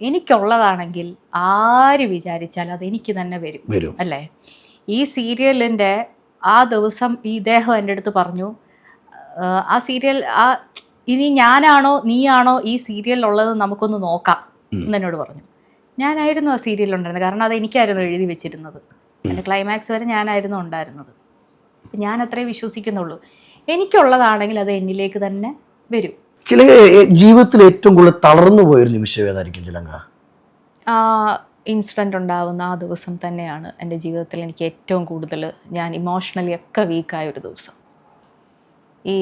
എനിക്കുള്ളതാണെങ്കിൽ ആര് വിചാരിച്ചാലും അത് എനിക്ക് തന്നെ വരും. വരും. അല്ലേ? ഈ സീരിയലിന്റെ ആ ദിവസം ഈ ഇദ്ദേഹം എന്റെ അടുത്ത് പറഞ്ഞു "ആ, സീരിയൽ ആ ഇനി ഞാനാണോ നീയാണോ ഈ സീരിയലിലുള്ളത് നമുക്കൊന്ന് നോക്കാം. എന്ന് എന്നോട് പറഞ്ഞു. ഞാനായിരുന്നു ആ സീരിയൽ ഉണ്ടായിരുന്നത്. കാരണം അത് എനിക്കായിരുന്നു എഴുതി വെച്ചിരുന്നത്. എന്റെ ക്ലൈമാക്സ് വരെ ഞാനായിരുന്നു ഉണ്ടായിരുന്നത്. ഞാൻ അത്രേ വിശ്വസിക്കുന്നുള്ളൂ. എനിക്കുള്ളതാണെങ്കിൽ അത് എന്നിലേക്ക് തന്നെ വരും. ചില ജീവിതത്തിൽ ഏറ്റവും കൂടുതൽ തളർന്നു പോയൊരു നിമിഷം ഏതായിരിക്കും ചിലങ്ക ആ ഇൻസിഡന്റ് ഉണ്ടാവുന്ന ആ ദിവസം തന്നെയാണ് എന്റെ ജീവിതത്തിൽ എനിക്ക് ഏറ്റവും കൂടുതൽ ഞാൻ ഇമോഷണലി ഒക്കെ വീക്കായ ഒരു ദിവസം. ഈ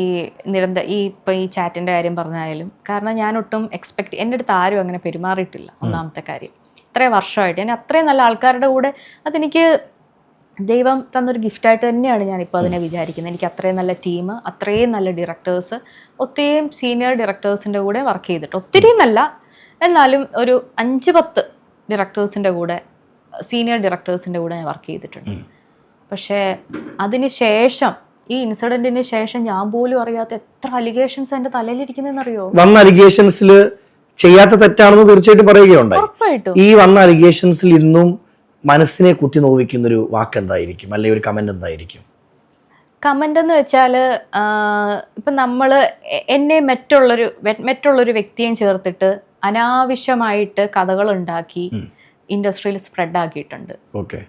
നിരന്തര ഈ ഇപ്പം ഈ ചാറ്റിന്റെ കാര്യം പറഞ്ഞായാലും കാരണം ഞാൻ ഒട്ടും എക്സ്പെക്ട് എന്റെ അടുത്ത് ആരും അങ്ങനെ പെരുമാറിയിട്ടില്ല ഒന്നാമത്തെ കാര്യം. ഇത്രയും വർഷമായിട്ട് ഞാൻ അത്രയും നല്ല ആൾക്കാരുടെ കൂടെ അതെനിക്ക് ദൈവം തന്നൊരു ഗിഫ്റ്റായിട്ട് തന്നെയാണ് ഞാനിപ്പോൾ അതിനെ വിചാരിക്കുന്നത്. എനിക്ക് അത്രയും നല്ല ടീം അത്രയും നല്ല ഡയറക്ടേഴ്സ് ഒത്തിരിയും സീനിയർ ഡയറക്ടേഴ്സിന്റെ കൂടെ വർക്ക് ചെയ്തിട്ട് ഒത്തിരി നല്ല എന്നാലും ഒരു അഞ്ച് പത്ത് ഡയറക്ടേഴ്സിന്റെ കൂടെ സീനിയർ ഡയറക്ടേഴ്സിന്റെ കൂടെ ഞാൻ വർക്ക് ചെയ്തിട്ടുണ്ട്. പക്ഷേ അതിന് ശേഷം ഈ ഇൻസിഡന്റിന് ശേഷം ഞാൻ പോലും അറിയാത്ത എത്ര അലിഗേഷൻസ് എന്റെ തലയിലിരിക്കുന്നതെന്നറിയോ വന്ന അലിഗേഷൻസിൽ ചെയ്യാത്ത തെറ്റാണെന്ന് തീർച്ചയായിട്ടും പറയുകയുണ്ടായി. ഈ വന്ന അലിഗേഷൻസിൽ ഇന്നും മനസ്സിനെ കുത്തി നോവിക്കുന്ന ഒരു വാക്ക് എന്തായിരിക്കും അല്ലെങ്കിൽ ഒരു കമന്റ് എന്തായിരിക്കും? കമന്റ് എന്ന് വെച്ചാൽ ഇപ്പം നമ്മൾ എന്നെ മറ്റുള്ളൊരു മറ്റുള്ളൊരു വ്യക്തിയും ചേർത്തിട്ട് അനാവശ്യമായിട്ട് കഥകൾ ഉണ്ടാക്കി ഇൻഡസ്ട്രിയിൽ സ്പ്രെഡ് ആക്കിയിട്ടുണ്ട്. ഓക്കെ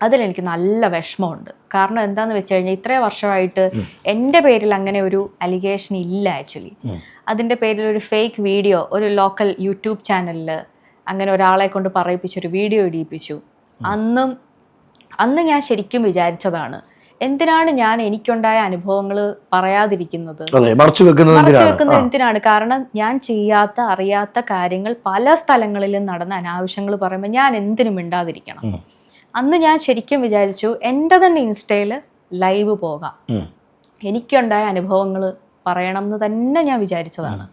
അതിലെനിക്ക് നല്ല വിഷമമുണ്ട്. കാരണം എന്താന്ന് വെച്ച് കഴിഞ്ഞാൽ ഇത്രയും വർഷമായിട്ട് എന്റെ പേരിൽ അങ്ങനെ ഒരു അലിഗേഷൻ ഇല്ല ആക്ച്വലി അതിന്റെ പേരിൽ ഒരു ഫേക്ക് വീഡിയോ ഒരു ലോക്കൽ യൂട്യൂബ് ചാനലിൽ അങ്ങനെ ഒരാളെ കൊണ്ട് പറയിപ്പിച്ചൊരു വീഡിയോ ഇടിയിപ്പിച്ചു. അന്നും അന്ന് ഞാൻ ശരിക്കും വിചാരിച്ചതാണ് എന്തിനാണ് ഞാൻ എനിക്കുണ്ടായ അനുഭവങ്ങൾ പറയാതിരിക്കുന്നത്? മറച്ചു വെക്കുന്നത് എന്തിനാണ്? കാരണം ഞാൻ ചെയ്യാത്ത അറിയാത്ത കാര്യങ്ങൾ പല സ്ഥലങ്ങളിലും നടന്ന അനാവശ്യങ്ങൾ പറയുമ്പോൾ ഞാൻ എന്തിനും മിണ്ടാതിരിക്കണം. അന്ന് ഞാൻ ശരിക്കും വിചാരിച്ചു എന്റെ തന്നെ ഇൻസ്റ്റയിൽ ലൈവ് പോകാം. എനിക്കുണ്ടായ അനുഭവങ്ങൾ പറയണം എന്ന് തന്നെ ഞാൻ വിചാരിച്ചതാണ്.